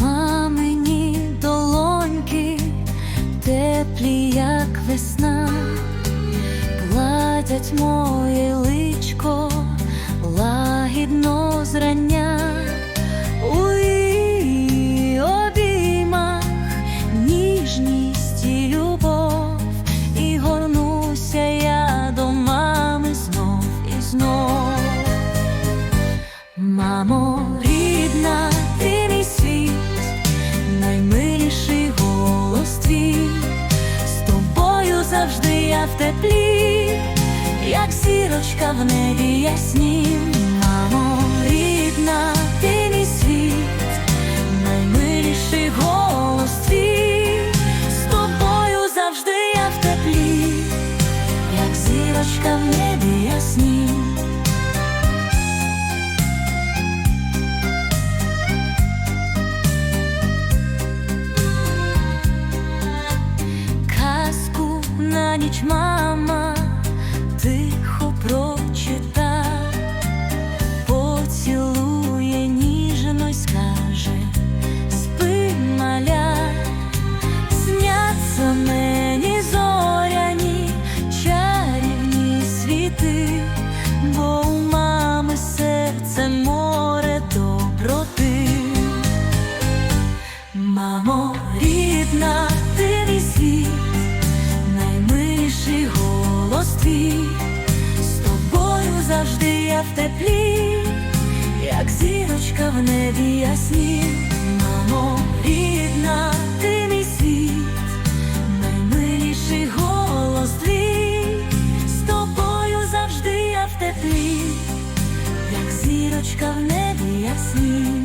Мамині долоньки, теплі, як весна, гладять моє рідна, ти мій світ, з тобою завжди я в теплі, як зірочка в небі яснім. Мамо, рідна, ти мій світ, наймиліший голос з тобою завжди я в теплі, як зірочка в небі яснім. Ніч мама тихо прочита, поцілує ніжно й скаже, спи маля, сняться мені зоряні чарівні світи, бо у мами серце море доброти. Мамо, рідна, ти твій, з тобою завжди я в теплі, як зірочка в небі ясні. Мамо, рідна, ти мій світ, наймиліший голос твій, з тобою завжди я в теплі, як зірочка в небі ясні.